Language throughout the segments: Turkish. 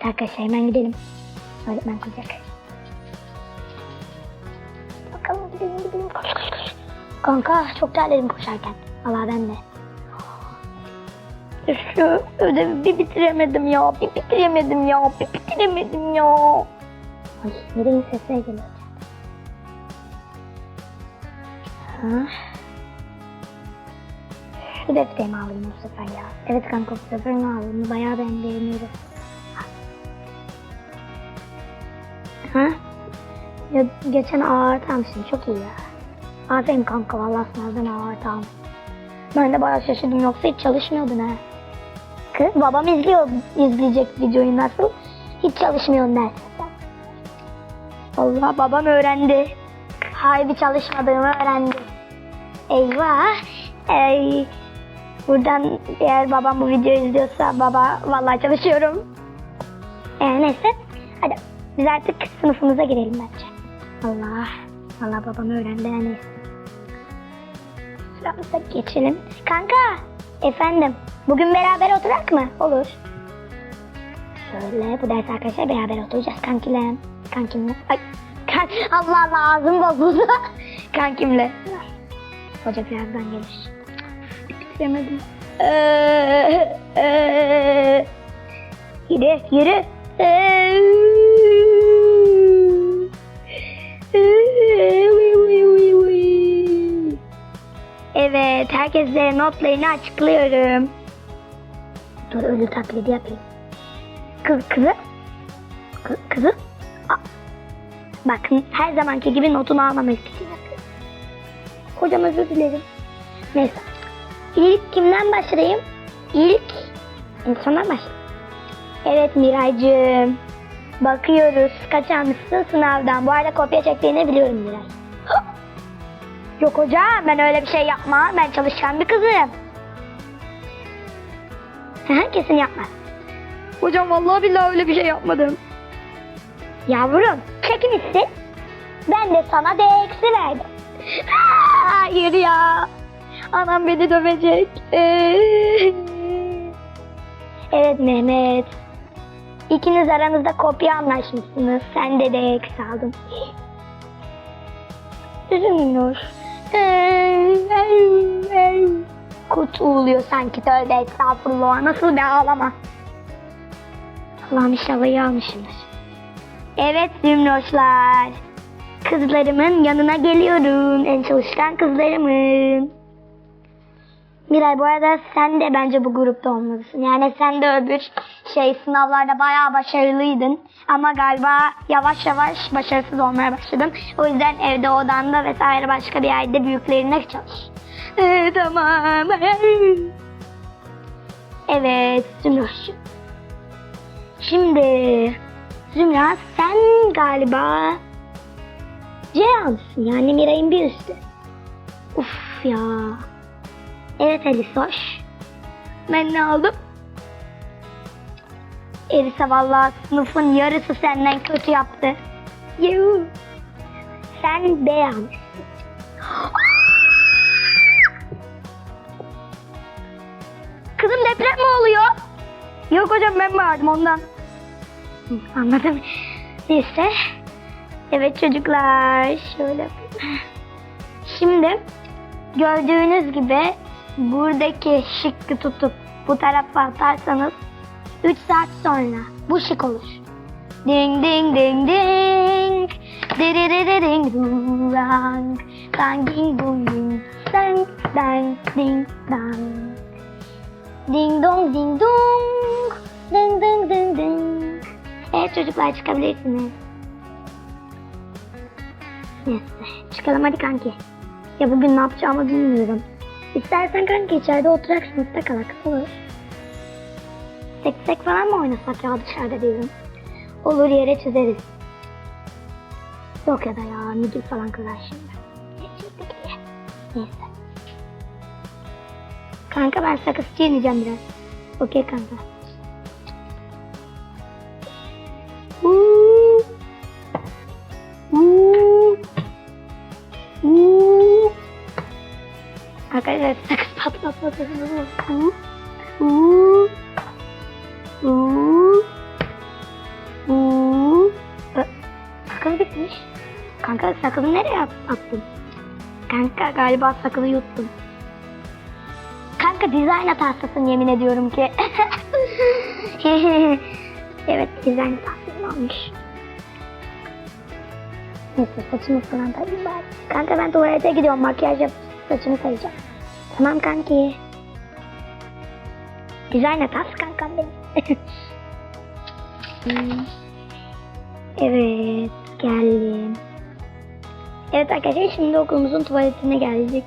Evet arkadaşlar hemen gidelim. Öğretmen kızacak. Bakalım gidelim gidelim. Koş koş koş. Kanka çok terledim koşarken. Allah ben de. Şu ödevi bir bitiremedim ya. Bir bitiremedim ya. Bir bitiremedim ya. Ay nereye sesler geliyor. Ha? Şu defterimi alayım bu sefer ya. Evet kanka bu sefer ne alayım? Bayağı ben beğeniyorum. Ha? Ya, geçen ağır almışsın çok iyi ya. Aferin kanka valla sınavdan ağır. Ben de bayağı şaşırdım yoksa hiç çalışmıyordun ha. Kız babam izliyor, izleyecek videoyu nasıl? Hiç çalışmıyorsun dersen. Allah babam öğrendi. Harbi çalışmadığımı öğrendi. Eyvah. Ey. Buradan eğer babam bu videoyu izliyorsa baba vallahi çalışıyorum. Ee, neyse. Hadi biz artık sınıfımıza girelim bence. Allah. Allah babam öğrendi ya neyse. Sıramıza geçelim. Kanka. Efendim. Bugün beraber oturak mı? Olur. Şöyle bu ders arkadaşlar beraber oturacağız kankilem. Kankimle. Ay. Kan Allah Allah ağzım bozuldu. Kankimle. Hoca birazdan gelir. Bitiremedim. Ee, ee, yürü yürü. Ee, Evet, herkese notlarını açıklıyorum. Dur ölü taklidi yapayım. Kız, kızı. Kız, kızı. Aa. Bakın her zamanki gibi notunu almamak için yapıyorum. Hocam özür dilerim. Neyse. İlk kimden başlayayım? İlk insandan başlayayım. Evet Miraycığım. Bakıyoruz kaç almışsın sınavdan. Bu arada kopya çektiğini biliyorum Miray. Yok hocam ben öyle bir şey yapmam. Ben çalışkan bir kızım. Kesin yapmaz. Hocam vallahi billahi öyle bir şey yapmadım. Yavrum çekmişsin. Ben de sana D eksi verdim. Hayır ya. Anam beni dövecek. evet Mehmet. İkiniz aranızda kopya anlaşmışsınız. Sen de D eksi aldın. Üzülmüyor. Kurt uğuluyor sanki tövbe estağfurullah. Nasıl bir ağlama. Allah'ım inşallah iyi almışımdır. Evet Zümroşlar. Kızlarımın yanına geliyorum. En çalışkan kızlarımın. Miray bu arada sen de bence bu grupta olmalısın. Yani sen de öbür şey sınavlarda bayağı başarılıydın. Ama galiba yavaş yavaş başarısız olmaya başladın. O yüzden evde odanda vesaire başka bir yerde büyüklerine çalış. Ee, tamam. Evet Zümroş'cum. Şimdi Zümra sen galiba C almışsın yani Miray'ın bir üstü. Uf ya. Evet Elisa hoş. Ben ne aldım? Elisa vallahi sınıfın yarısı senden kötü yaptı. Yuh. Sen B almışsın. Kızım deprem mi oluyor? Yok hocam ben vardım ondan. Anladım. Neyse. Evet çocuklar. Şöyle. Şimdi gördüğünüz gibi buradaki şıkkı tutup bu tarafa atarsanız 3 saat sonra bu şık olur. Ding ding ding ding. Ding dang. Dang ding dong ding. Dang dang ding dang. Ding dong ding dong. Ding ding ding ding. Evet çocuklar çıkabilirsiniz. Neyse çıkalım hadi kanki. Ya bugün ne yapacağımı bilmiyorum. İstersen kanka içeride oturak sınıfta kalak olur. Seksek falan mı oynasak ya dışarıda diyorum. Olur yere çizeriz. Yok ya da ya müdür falan kızar şimdi. Neyse. Kanka ben sakız çiğneyeceğim biraz. Okey kanka. Evet sakız patlatma sakız olmasın. Uuu. Uuu. Uuu. Sakız bitmiş. Kanka sakızı nereye attın? Kanka galiba sakızı yuttum. Kanka dizayn hatasısın yemin ediyorum ki. evet dizayn hatasız olmuş. Neyse saçımı falan tarayayım bari. Kanka ben tuvalete gidiyorum makyaj yapıp saçımı tarayacağım. Tamam kanki. Dizayn hatası kankam benim. Hmm. evet geldim. Evet arkadaşlar şimdi okulumuzun tuvaletine geldik.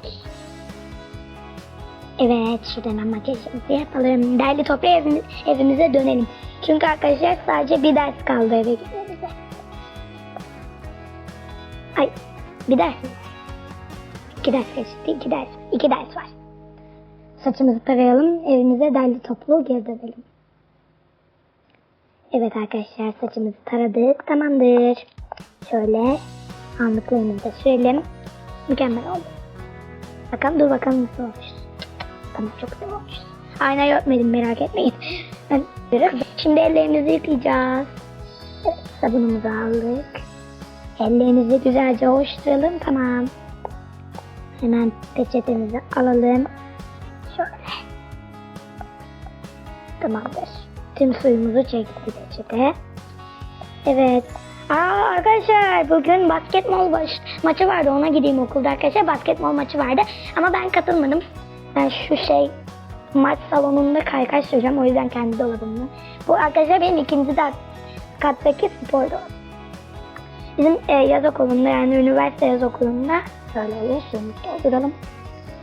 Evet şuradan hemen makyajımızı yapalım. Derli toplu evimiz, evimize dönelim. Çünkü arkadaşlar sadece bir ders kaldı eve gitmemize. Ay bir ders mi? İki ders geçti. iki ders. iki ders var. Saçımızı tarayalım. Evimize derli toplu geri dönelim. Evet arkadaşlar saçımızı taradık. Tamamdır. Şöyle allıklarımızı da sürelim. Mükemmel oldu. Bakalım dur bakalım nasıl olmuş. Tamam çok güzel olmuş. Aynayı örtmedim merak etmeyin. Ben Şimdi ellerimizi yıkayacağız. Evet, sabunumuzu aldık. Ellerimizi güzelce ovuşturalım. Tamam. Hemen peçetemizi alalım. Tamamdır. Tüm suyumuzu çekti peçete. Evet. Aa arkadaşlar bugün basketbol baş, maçı vardı ona gideyim okulda arkadaşlar basketbol maçı vardı ama ben katılmadım. Ben şu şey maç salonunda kaykay süreceğim o yüzden kendi dolabımda. Bu arkadaşlar benim ikinci de kattaki spor dolabım. Bizim e, yaz okulunda yani üniversite yaz okulunda şöyle oluyor suyumuzu dolduralım.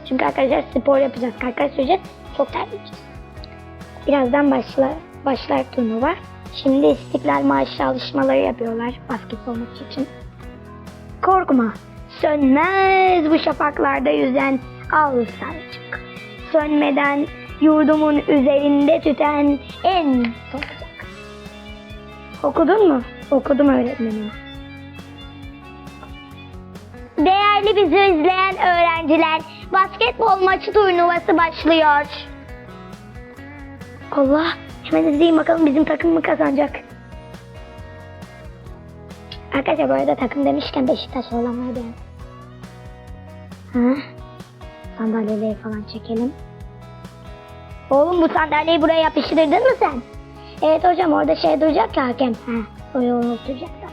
Çünkü arkadaşlar spor yapacağız kaykay süreceğiz çok terleyeceğiz. Birazdan başlar, başlar turnuva. Şimdi İstiklal Marşı çalışmaları yapıyorlar basketbol maçı için. Korkma, sönmez bu şafaklarda yüzen al. Sönmeden yurdumun üzerinde tüten en solacak. Okudun mu? Okudum öğretmenim. Değerli bizi izleyen öğrenciler, basketbol maçı turnuvası başlıyor. Allah, hemen izleyin bakalım bizim takım mı kazanacak. Arkadaşlar bu arada takım demişken Beşiktaş olanlar da. Ha? Sandalyeleri falan çekelim. Oğlum bu sandalyeyi buraya yapıştırdın mı sen? Evet hocam orada şey duracak ya hakem. Ha, oraya oturacak da.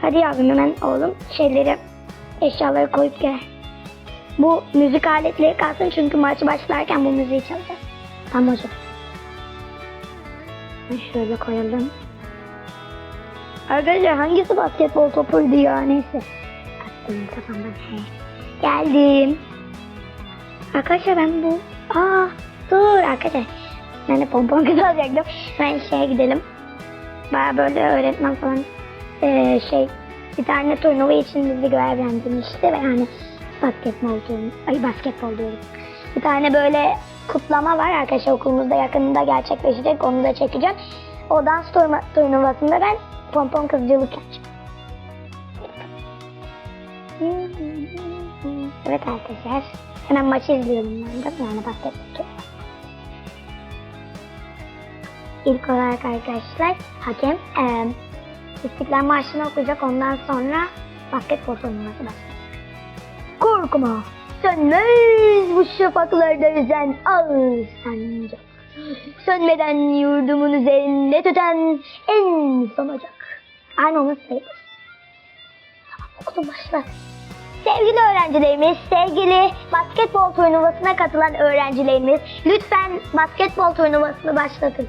Hadi yavrum hemen oğlum şeyleri eşyaları koyup gel. Bu müzik aletleri kalsın çünkü maçı başlarken bu müziği çalacağız. Tamam hocam. Şöyle koyalım. Arkadaşlar hangisi basketbol topuydu ya neyse. Attım kafamdan. He. Geldim. Arkadaşlar ben bu... Aa dur arkadaşlar. Ben de pompon kız alacaktım. Ben şeye gidelim. Baya böyle öğretmen falan eee, şey bir tane turnuva için bizi görevlendirmişti ve yani basketbol turnu ay basketbol diyorum. Bir tane böyle kutlama var arkadaşlar okulumuzda yakında gerçekleşecek onu da çekeceğim. O dans turnu turnuvasında ben pompon kızcılık yapacağım. Evet arkadaşlar hemen maçı izliyorum ben de yani basketbol. İlk olarak arkadaşlar hakem eee İstiklal Marşı'nı okuyacak ondan sonra basketbol turnuvası başlayacak. Korkma sönmez bu şafaklarda yüzen al sancak. Sönmeden yurdumun üzerinde tüten en son ocak. Sayılır. Tamam okudum başla. Sevgili öğrencilerimiz, sevgili basketbol turnuvasına katılan öğrencilerimiz lütfen basketbol turnuvasını başlatın.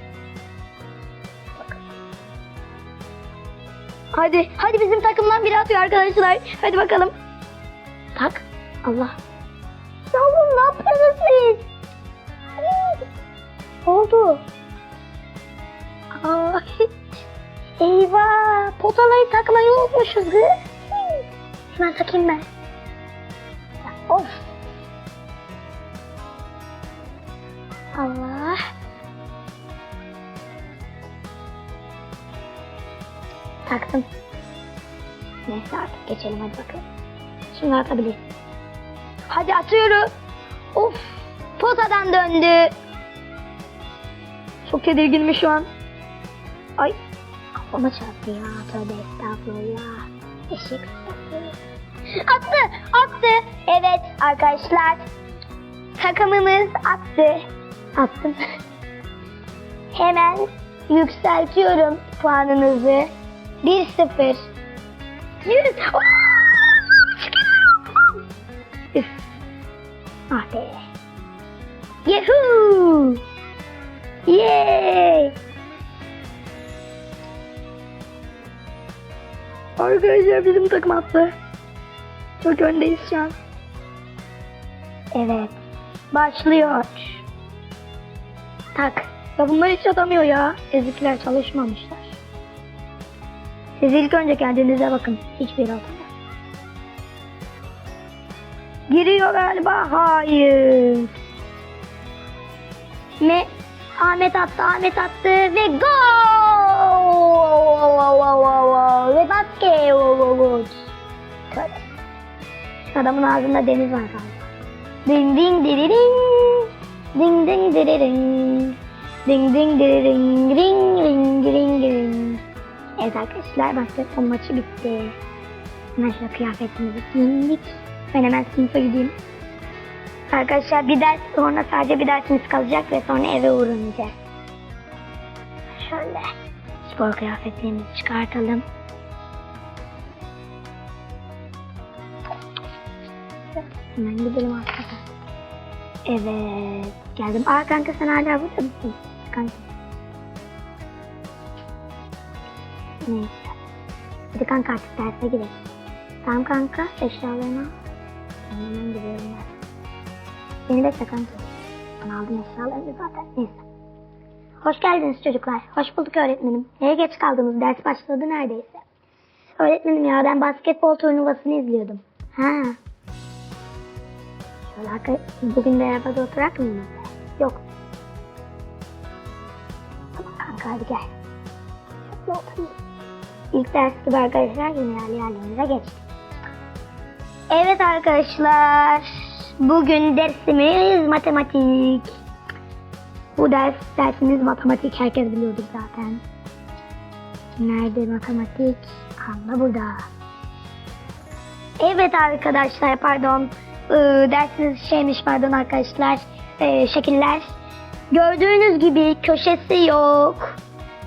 Hadi, hadi bizim takımdan biri atıyor arkadaşlar. Hadi bakalım. Tak. Allah. Ya oğlum ne yapıyorsunuz siz? Ne oldu? Ay. Eyvah. Potalayı takmayı unutmuşuz kız. Hemen takayım ben. Of. Allah. Taktım. Neyse artık geçelim hadi bakalım. Şimdi atabiliriz. Hadi atıyorum. Of. Potadan döndü. Çok tedirginim şu an. Ay. Kafama çarptı ya. Tövbe estağfurullah. Eşek. Attı, attı. Evet arkadaşlar. Takımımız attı. Attım. Hemen yükseltiyorum puanınızı. 1-0. 100. Oo, Ah be. Yahoo! Yay! Arkadaşlar bizim takım attı. Çok öndeyiz şu an. Evet. Başlıyor. Tak. Ya bunlar hiç atamıyor ya. Ezikler çalışmamışlar. Siz ilk önce kendinize bakın. Hiçbir atamıyor. Giriyor galiba. Hayır. Ve Ahmet attı, Ahmet attı ve gol! Ve basket! Adamın ağzında deniz var galiba. Ding ding diriring. Ding ding diriring. Ding ding diriring. Ring ring ring ring. Evet arkadaşlar basketbol maçı bitti. Şöyle kıyafetimizi giyindik. Ben hemen sınıfa gideyim. Arkadaşlar bir ders sonra sadece bir dersimiz kalacak ve sonra eve uğranacağız. Şöyle spor kıyafetlerimizi çıkartalım. Hemen gidelim arkadaşlar. Evet geldim. Aa kanka sen hala burada mısın? Kanka. Neyse. Hadi kanka artık derse gidelim. Tamam kanka eşyalarını al. Hemen gidiyorum ben. Beni bekle kanka. Ben aldım eşyalarını zaten. Neyse. Hoş geldiniz çocuklar. Hoş bulduk öğretmenim. Neye geç kaldınız? Ders başladı neredeyse. Öğretmenim ya ben basketbol turnuvasını izliyordum. Ha. Şöyle arka, bugün beraber oturak mıyız? Yok. Tamam kanka hadi gel. Şöyle. İlk ders gibi arkadaşlar yine yerlerimize geçtik. Evet arkadaşlar. Bugün dersimiz matematik. Bu ders dersimiz matematik. Herkes biliyordur zaten. Nerede matematik? Anla burada. Evet arkadaşlar pardon. Ee, dersiniz şeymiş pardon arkadaşlar. Ee, şekiller. Gördüğünüz gibi köşesi yok.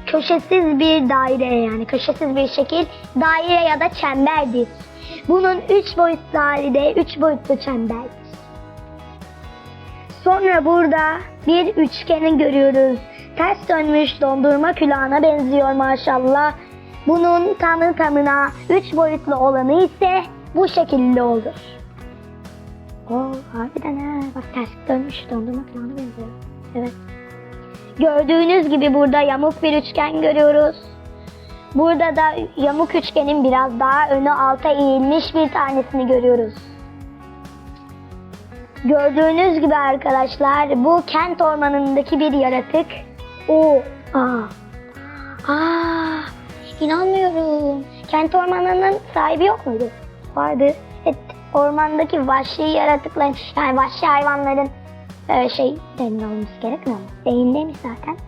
Köşesiz bir daire yani köşesiz bir şekil daire ya da çemberdir. Bunun üç boyutlu hali de üç boyutlu çemberdir. Sonra burada bir üçgeni görüyoruz. Ters dönmüş dondurma külahına benziyor maşallah. Bunun tamı tamına üç boyutlu olanı ise bu şekilde olur. Oo, harbiden ha. Bak ters dönmüş dondurma külahına benziyor. Evet. Gördüğünüz gibi burada yamuk bir üçgen görüyoruz. Burada da yamuk üçgenin biraz daha önü alta eğilmiş bir tanesini görüyoruz. Gördüğünüz gibi arkadaşlar bu kent ormanındaki bir yaratık. O, aa, aa, inanmıyorum. Kent ormanının sahibi yok muydu? Vardı. Evet, ormandaki vahşi yaratıkların, yani vahşi hayvanların e, şey olması gerekmiyor mu? Beyindeymiş zaten.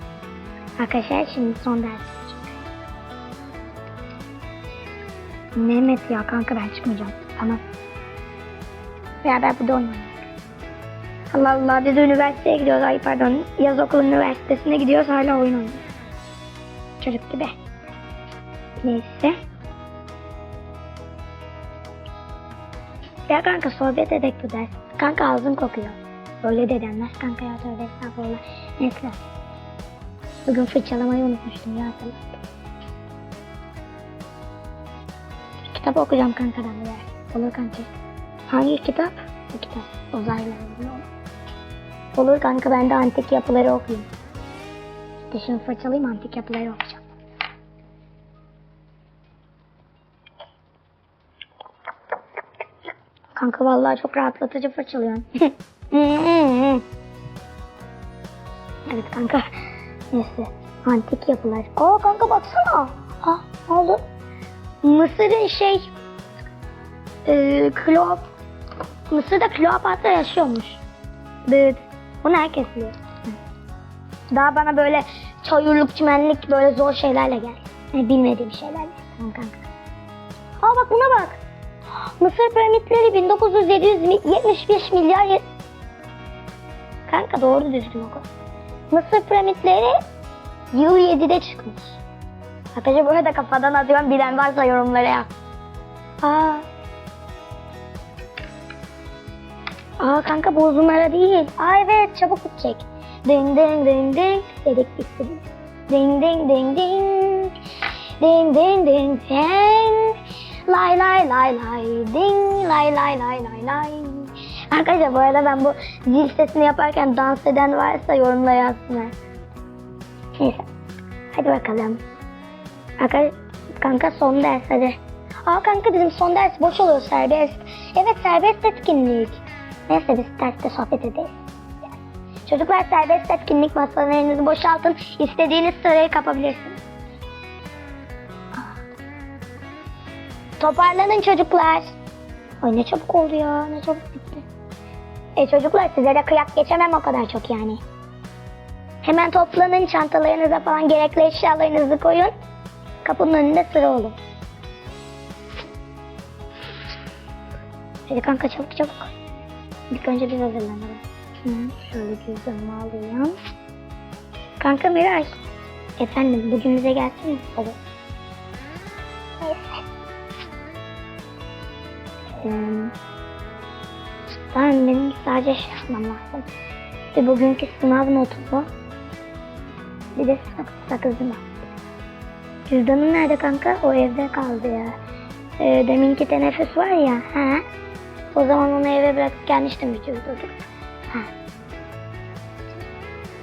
Arkadaşlar şimdi son ders. Mehmet ya kanka ben çıkmayacağım. Tamam. Beraber burada oynayalım. Allah Allah biz üniversiteye gidiyoruz. Ay pardon. Yaz okulu üniversitesine gidiyoruz. Hala oyun oynuyoruz. Çocuk gibi. Neyse. Ya kanka sohbet edek bu ders. Kanka ağzın kokuyor. Öyle de denmez kanka ya tövbe estağfurullah. Neyse. Bugün fırçalamayı unutmuştum ya hatırlattım. Kitap okuyacağım kanka ben bir Olur kanka. Hangi kitap? Bu kitap. Olan. Olur kanka ben de antik yapıları okuyayım. Dişimi fırçalayayım antik yapıları okuyacağım. Kanka vallahi çok rahatlatıcı fırçalıyorsun. evet kanka. Neyse. Antik yapılar. Aa kanka baksana. Aa ne oldu? Mısır'ın şey e, Kleop Mısır'da Kleopatra yaşıyormuş. Evet. Bunu herkes biliyor. Daha bana böyle çayırlık, çimenlik böyle zor şeylerle gel. Yani bilmediğim şeylerle. Tamam kanka. Aa bak buna bak. Mısır piramitleri 1975 milyar... Kanka doğru düzgün oku. Mısır piramitleri yıl 7'de çıkmış. Arkadaşlar burada kafadan atıyorum bilen varsa yorumlara yap. Aa. Aa kanka bu uzunlara değil. Aa evet çabuk bitecek. Ding ding ding ding dedik bitti. Ding ding ding ding. Ding ding ding ding. Lay lay lay lay ding lay lay lay lay lay. Arkadaşlar bu arada ben bu zil sesini yaparken dans eden varsa yorumlara yazsınlar. Neyse. Hadi bakalım. Kanka, kanka son ders hadi. Aa kanka bizim son ders boş oluyor serbest. Evet serbest etkinlik. Neyse biz derste sohbet ederiz. Çocuklar serbest etkinlik masalarınızı boşaltın. İstediğiniz sırayı kapabilirsiniz. Toparlanın çocuklar. Ay ne çabuk oldu ya. Ne çabuk bitti. E çocuklar size de kıyak geçemem o kadar çok yani. Hemen toplanın çantalarınıza falan gerekli eşyalarınızı koyun. Kapının önünde sıra olun. Hadi kanka çabuk çabuk. İlk önce biz hazırlanalım. Şöyle cüzdanımı alayım. Kanka Miray. Efendim bugün bize gelsin mi? Olur. Neyse. Ee, tamam benim sadece şey yapmam lazım. Bir bugünkü sınav notumu. Bir de sak- sakızımı. Cüzdanım nerede kanka? O evde kaldı ya. Ee, deminki teneffüs var ya. Ha? O zaman onu eve bırakıp gelmiştim bir cüzdanı. Ha.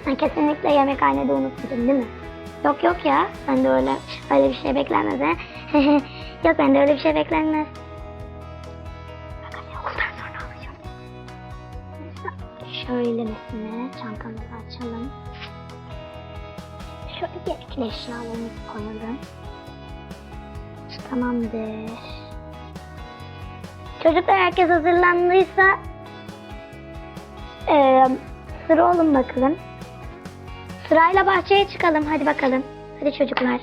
Sen kesinlikle yemekhanede unutmadın değil mi? Yok yok ya. Ben de öyle öyle bir şey beklenmez ha. yok ben de öyle bir şey beklenmez. Neyse, Şöyle mesela çantamızı açalım. Şöyle gerekli eşyalarımızı koyalım. Tamamdır. Çocuklar herkes hazırlandıysa eee sıra olun bakalım. Sırayla bahçeye çıkalım. Hadi bakalım. Hadi çocuklar.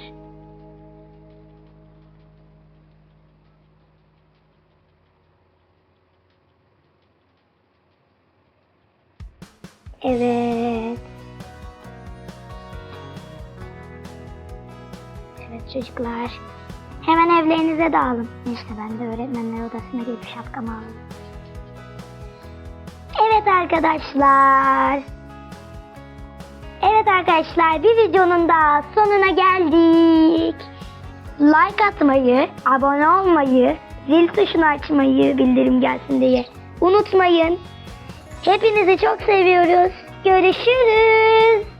Çocuklar. Hemen evlerinize dağılın. İşte ben de öğretmenler odasına gelip şapkamı aldım. Evet arkadaşlar. Evet arkadaşlar bir videonun daha sonuna geldik. Like atmayı, abone olmayı, zil tuşunu açmayı bildirim gelsin diye unutmayın. Hepinizi çok seviyoruz. Görüşürüz.